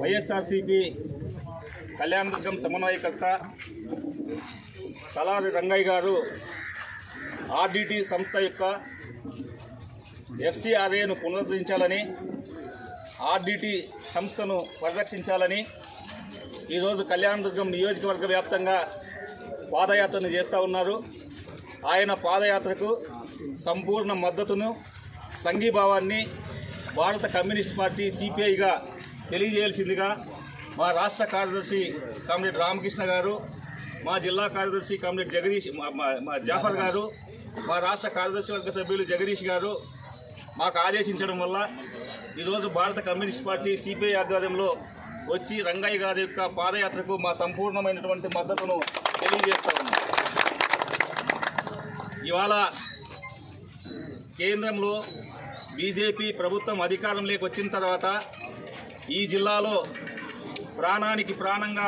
వైఎస్ఆర్సిపి కళ్యాణదుర్గం సమన్వయకర్త తలారి రంగయ్య గారు ఆర్డిటి సంస్థ యొక్క ఎఫ్సిఆర్ఏను పునరుద్ధరించాలని ఆర్డిటి సంస్థను పరిరక్షించాలని ఈరోజు కళ్యాణదుర్గం నియోజకవర్గ వ్యాప్తంగా పాదయాత్రను చేస్తూ ఉన్నారు. ఆయన పాదయాత్రకు సంపూర్ణ మద్దతును సంఘీభావాన్ని భారత కమ్యూనిస్ట్ పార్టీ సిపిఐగా తెలియజేయాల్సిందిగా మా రాష్ట్ర కార్యదర్శి కామ్రేడ్ రామకృష్ణ గారు మా జిల్లా కార్యదర్శి కామ్రేడ్ జగదీష్ మా- మా- జాఫర్ గారు మా రాష్ట్ర కార్యదర్శి వర్గ సభ్యులు జగదీష్ గారు మాకు ఆదేశించడం వల్ల ఈరోజు భారత కమ్యూనిస్ట్ పార్టీ సిపిఐ ఆధ్వర్యంలో వచ్చి రంగయ్య గారి యొక్క పాదయాత్రకు మా సంపూర్ణమైనటువంటి మద్దతును తెలియజేస్తా ఉన్నాం. ఇవాళ కేంద్రంలో బీజేపీ ప్రభుత్వం అధికారంలోకి వచ్చిన తర్వాత ఈ జిల్లాలో ప్రాణానికి ప్రాణంగా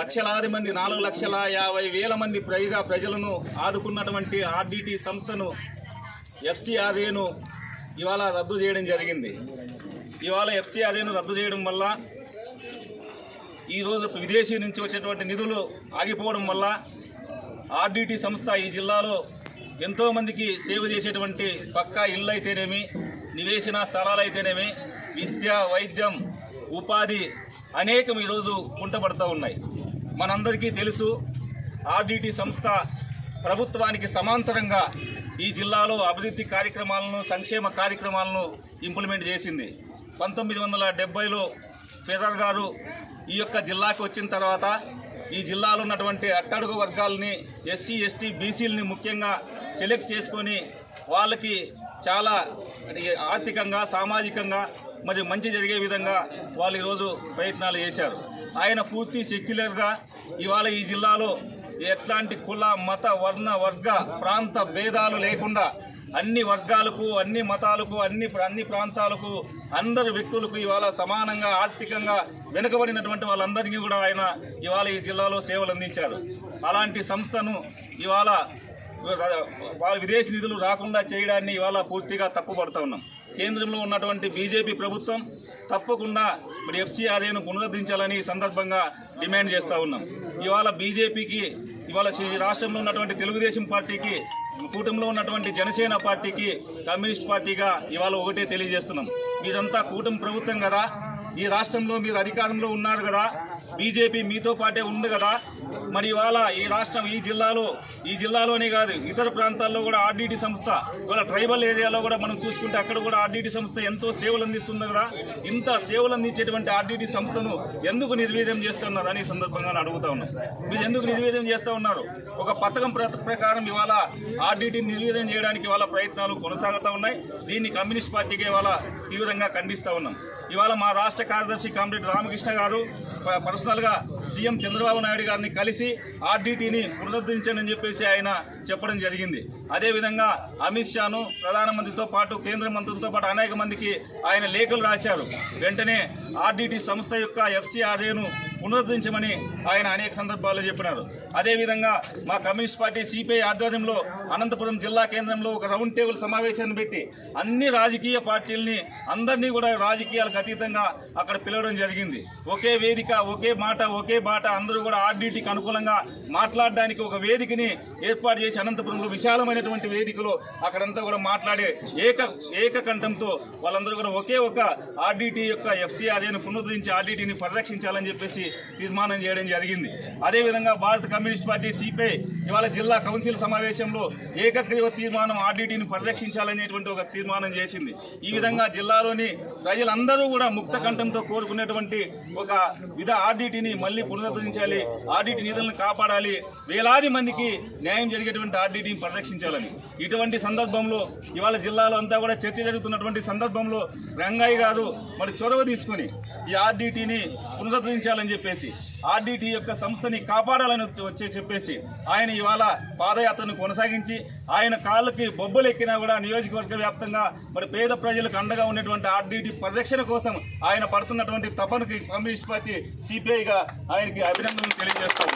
లక్షలాది మంది నాలుగు లక్షల యాభై వేల మంది పైగా ప్రజలను ఆదుకున్నటువంటి ఆర్డిటి సంస్థను ఎఫ్సిఆర్ఏను ఇవాళ రద్దు చేయడం జరిగింది. ఇవాళ ఎఫ్సిఆర్ఏను రద్దు చేయడం వల్ల ఈరోజు విదేశీ నుంచి వచ్చేటువంటి నిధులు ఆగిపోవడం వల్ల ఆర్డిటి సంస్థ ఈ జిల్లాలో ఎంతోమందికి సేవ చేసేటువంటి పక్కా ఇళ్ళు అయితేనేమి నివేశన స్థలాలు అయితేనేమి విద్య వైద్యం ఉపాధి అనేకం ఈరోజు కుంటపడుతూ ఉన్నాయి. మనందరికీ తెలుసు ఆర్డిటి సంస్థ ప్రభుత్వానికి సమాంతరంగా ఈ జిల్లాలో అభివృద్ధి కార్యక్రమాలను సంక్షేమ కార్యక్రమాలను ఇంప్లిమెంట్ చేసింది. పంతొమ్మిది వందల డెబ్బైలో ఫెదర్ గారు ఈ యొక్క జిల్లాకు వచ్చిన తర్వాత ఈ జిల్లాలో ఉన్నటువంటి అట్టడుగు వర్గాలని ఎస్సీ ఎస్టీ బీసీలని ముఖ్యంగా సెలెక్ట్ చేసుకొని వాళ్ళకి చాలా ఆర్థికంగా సామాజికంగా మరి మంచి జరిగే విధంగా వాళ్ళు ఈరోజు ప్రయత్నాలు చేశారు. ఆయన పూర్తి సెక్యులర్గా ఇవాళ ఈ జిల్లాలో ఎట్లాంటి కుల మత వర్ణ వర్గ ప్రాంత భేదాలు లేకుండా అన్ని వర్గాలకు అన్ని మతాలకు అన్ని అన్ని ప్రాంతాలకు అందరు వ్యక్తులకు ఇవాళ సమానంగా ఆర్థికంగా వెనుకబడినటువంటి వాళ్ళందరికీ కూడా ఆయన ఇవాళ ఈ జిల్లాలో సేవలు అందించారు. అలాంటి సంస్థను ఇవాళ వాళ్ళ విదేశీ నిధులు రాకుండా చేయడాన్ని ఇవాళ పూర్తిగా తప్పుపడుతూ ఉన్నాం. కేంద్రంలో ఉన్నటువంటి బీజేపీ ప్రభుత్వం తప్పకుండా మరి ఎఫ్సీఆర్ఏను పునరుద్ధరించాలని సందర్భంగా డిమాండ్ చేస్తూ ఉన్నాం. ఇవాళ బీజేపీకి ఇవాళ రాష్ట్రంలో ఉన్నటువంటి తెలుగుదేశం పార్టీకి కూటమిలో ఉన్నటువంటి జనసేన పార్టీకి కమ్యూనిస్ట్ పార్టీగా ఇవాళ ఒకటే తెలియజేస్తున్నాం. మీరంతా కూటమి ప్రభుత్వం కదా ఈ రాష్ట్రంలో మీరు అధికారంలో ఉన్నారు కదా బీజేపీ మీతో పాటే ఉంది కదా. మరి ఇవాళ ఈ రాష్ట్రం ఈ జిల్లాలో ఈ జిల్లాలోనే కాదు ఇతర ప్రాంతాల్లో కూడా ఆర్డీటీ సంస్థ ఇవాళ ట్రైబల్ ఏరియాలో కూడా మనం చూసుకుంటే అక్కడ కూడా ఆర్డీటీ సంస్థ ఎంతో సేవలు అందిస్తుంది కదా. ఇంత సేవలు అందించేటువంటి ఆర్డీటీ సంస్థను ఎందుకు నిర్వీర్యం చేస్తున్నారు అని ఈ సందర్భంగా నేను అడుగుతా ఉన్నాం. మీరు ఎందుకు నిర్వీర్యం చేస్తూ ఉన్నారు? ఒక పథకం ప్ర- ప్రకారం ఇవాళ ఆర్డీటీ నిర్వీర్యం చేయడానికి వాళ్ళ ప్రయత్నాలు కొనసాగుతూ ఉన్నాయి. దీన్ని కమ్యూనిస్ట్ పార్టీకి ఇవాళ తీవ్రంగా ఖండిస్తూ ఉన్నాం. ఇవాళ మా రాష్ట్ర కార్యదర్శి కామ్రేడ్ రామకృష్ణ గారు పర్సనల్గా సీఎం చంద్రబాబు నాయుడు గారిని కలిసి ఆర్డీటీని పునరుద్ధరించండి అని చెప్పేసి ఆయన చెప్పడం జరిగింది. అదేవిధంగా అమిత్ షాను ప్రధానమంత్రితో పాటు కేంద్ర మంత్రులతో పాటు అనేక మందికి ఆయన లేఖలు రాశారు. వెంటనే ఆర్డీటీ సంస్థ యొక్క ఎఫ్సీఆర్ఏను పునరుద్ధరించమని ఆయన అనేక సందర్భాల్లో చెప్పినారు. అదేవిధంగా మా కమ్యూనిస్ట్ పార్టీ సిపిఐ ఆధ్వర్యంలో అనంతపురం జిల్లా కేంద్రంలో ఒక రౌండ్ టేబుల్ సమావేశాన్ని పెట్టి అన్ని రాజకీయ పార్టీలని అందరినీ కూడా రాజకీయాలకు అతీతంగా అక్కడ పిలవడం జరిగింది. ఒకే వేదిక ఒకే మాట ఒకే బాట అందరూ కూడా ఆర్డీటీకి అనుకూలంగా మాట్లాడడానికి ఒక వేదికని ఏర్పాటు చేసి అనంతపురంలో విశాలమైనటువంటి వేదికలో అక్కడంతా కూడా మాట్లాడే ఏక ఏకకంఠంతో వాళ్ళందరూ కూడా ఒకే ఒక ఆర్డీటీ యొక్క ఎఫ్సీఆర్ఏను పునరుద్ధరించి ఆర్డీటీని పరిరక్షించాలని చెప్పేసి తీర్మానం చేయడం జరిగింది. అదేవిధంగా భారత కమ్యూనిస్ట్ పార్టీ సిపిఐ ఇవాళ జిల్లా కౌన్సిల్ సమావేశంలో ఏకగ్రీవ తీర్మానం ఆర్డీటీని పరిరక్షించాలనేటువంటి ఒక తీర్మానం చేసింది. ఈ విధంగా జిల్లాలోని ప్రజలందరూ కూడా ముక్త కంఠంతో కోరుకునేటువంటి ఒక విధ ఆర్డీటీని మళ్ళీ పునరుద్ధరించాలి ఆర్డీటీ నిధులను కాపాడాలి వేలాది మందికి న్యాయం జరిగేటువంటి ఆర్డీటీని పరిరక్షించాలని. ఇటువంటి సందర్భంలో ఇవాళ జిల్లాలో అంతా కూడా చర్చ జరుగుతున్నటువంటి సందర్భంలో రంగయ్య గారు మరి చొరవ తీసుకొని ఈ ఆర్డీటీని పునరుద్ధరించాలని చెప్పేసి ఆర్డీటీ యొక్క సంస్థని కాపాడాలని వచ్చి- వచ్చే చెప్పేసి ఆయన ఇవాళ పాదయాత్రను కొనసాగించి ఆయన కాళ్ళకి బొబ్బలు ఎక్కినా కూడా నియోజకవర్గ వ్యాప్తంగా మరి పేద ప్రజలకు అండగా ఉన్నటువంటి ఆర్డీటీ పరిరక్షణ కోసం ఆయన పడుతున్నటువంటి తపనకి కమ్యూనిస్ట్ పార్టీ సిపిఐగా ఆయనకి అభినందనలు తెలియజేస్తా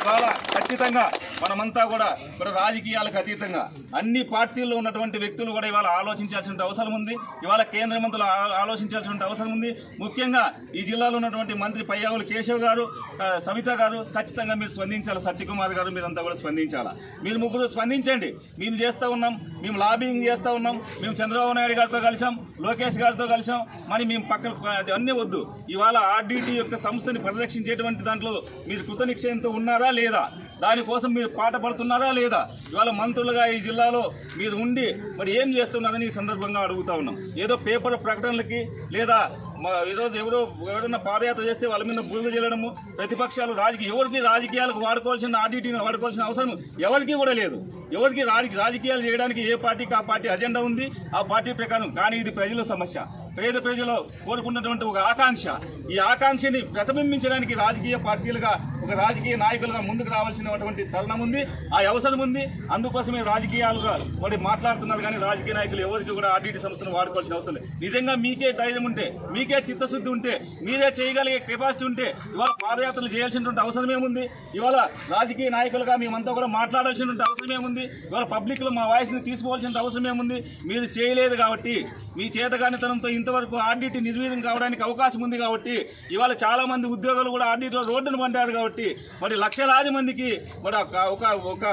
ఇవాళ ఖచ్చితంగా మనమంతా కూడా ఇప్పుడు రాజకీయాలకు అతీతంగా అన్ని పార్టీల్లో ఉన్నటువంటి వ్యక్తులు కూడా ఇవాళ ఆలోచించాల్సిన అవసరం ఉంది. ఇవాళ కేంద్ర మంత్రులు ఆ- ఆలోచించాల్సిన అవసరం ఉంది. ముఖ్యంగా ఈ జిల్లాలో ఉన్నటువంటి మంత్రి పయ్యావులు కేశవ్ గారు సవిత గారు ఖచ్చితంగా మీరు స్పందించాలి. సత్యకుమార్ గారు మీరంతా కూడా స్పందించాలా? మీరు ముగ్గురు స్పందించండి. మేము చేస్తూ ఉన్నాం. మేము లాబింగ్ చేస్తూ ఉన్నాం. మేము చంద్రబాబు నాయుడు గారితో కలిసాం. లోకేష్ గారితో కలిసాం. మరి మేము పక్కన అది అన్నీ వద్దు. ఇవాళ ఆర్డీటీ యొక్క సంస్థని పరిరక్షించేటువంటి దాంట్లో మీరు కృతనిశ్చయంతో ఉన్నారా? లేదా? దానికోసం మీరు పాట పడుతున్నారా లేదా? ఇవాళ మంత్రులుగా ఈ జిల్లాలో మీరు ఉండి మరి ఏం చేస్తున్నారని ఈ సందర్భంగా అడుగుతా ఉన్నాం. ఏదో పేపర్ ప్రకటనలకి లేదా మా ఈరోజు ఎవరో ఎవరైనా పాదయాత్ర చేస్తే వాళ్ళ మీద బురద చేయడము ప్రతిపక్షాలు రాజకీయ ఎవరికి రాజకీయాలకు వాడుకోవాల్సిన ఆర్డీటీని వాడుకోవాల్సిన అవసరం ఎవరికి కూడా లేదు. ఎవరికి రాజకీయాలు చేయడానికి ఏ పార్టీకి ఆ పార్టీ అజెండా ఉంది? ఆ పార్టీ ప్రకారం కానీ ఇది ప్రజల సమస్య. పేద ప్రజలు కోరుకున్నటువంటి ఒక ఆకాంక్ష. ఈ ఆకాంక్షని ప్రతిబింబించడానికి రాజకీయ పార్టీలుగా ఒక రాజకీయ నాయకులుగా ముందుకు రావాల్సినటువంటి తరుణం ఉంది ఆ అవసరం ఉంది. అందుకోసమే రాజకీయాలుగా వాడి మాట్లాడుతున్నారు కానీ రాజకీయ నాయకులు ఎవరికి కూడా ఆర్డీటీ సంస్థను వాడుకోవాల్సిన అవసరం లేదు. నిజంగా మీకే ధైర్యం ఉంటే మీకే చిత్తశుద్ధి ఉంటే మీరే చేయగలిగే కెపాసిటీ ఉంటే ఇవాళ పాదయాత్రలు చేయాల్సినటువంటి అవసరం ఏముంది? ఇవాళ రాజకీయ నాయకులుగా మేమంతా కూడా మాట్లాడాల్సినటువంటి అవసరం ఏముంది? ఇవాళ పబ్లిక్లో మా వాయిస్ని తీసుకోవాల్సిన అవసరం ఏముంది? మీరు చేయలేదు కాబట్టి మీ చేతగానితనంతో ఇంతవరకు ఆర్డీటీ నిర్వీర్యం కావడానికి అవకాశం ఉంది కాబట్టి ఇవాళ చాలా మంది ఉద్యోగులు కూడా ఆర్డీటీలో రోడ్డును పండారు కాబట్టి మరి లక్షలాది మందికి మరి ఒక- ఒక ఒక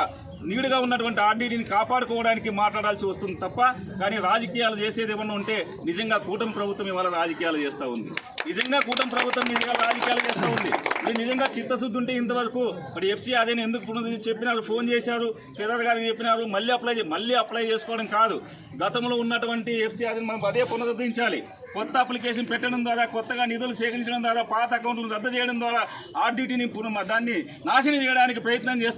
నీడుగా ఉన్నటువంటి ఆర్డీడీని కాపాడుకోవడానికి మాట్లాడాల్సి వస్తుంది తప్ప కానీ రాజకీయాలు చేసేది ఏమన్నా ఉంటే నిజంగా కూటమి ప్రభుత్వం ఇవాళ రాజకీయాలు చేస్తూ ఉంది. నిజంగా కూటమి ప్రభుత్వం నిజంగా రాజకీయాలు చేస్తూ ఉంది. ఇది నిజంగా చిత్తశుద్ధి ఉంటే ఇంతవరకు మరి ఎఫ్సీ అదేని ఎందుకు చెప్పినారు ఫోన్ చేశారు కేదార్ గారికి చెప్పినారు మళ్ళీ అప్లై మళ్ళీ అప్లై చేసుకోవడం కాదు. గతంలో ఉన్నటువంటి ఎఫ్సీ అదేని మనం అదే పునరుద్ధరించాలి. కొత్త అప్లికేషన్ పెట్టడం ద్వారా కొత్తగా నిధులు సేకరించడం ద్వారా పాత అకౌంట్లను రద్దు చేయడం ద్వారా ఆర్డీటీని దాన్ని నాశనం చేయడానికి ప్రయత్నం చేస్తున్నారు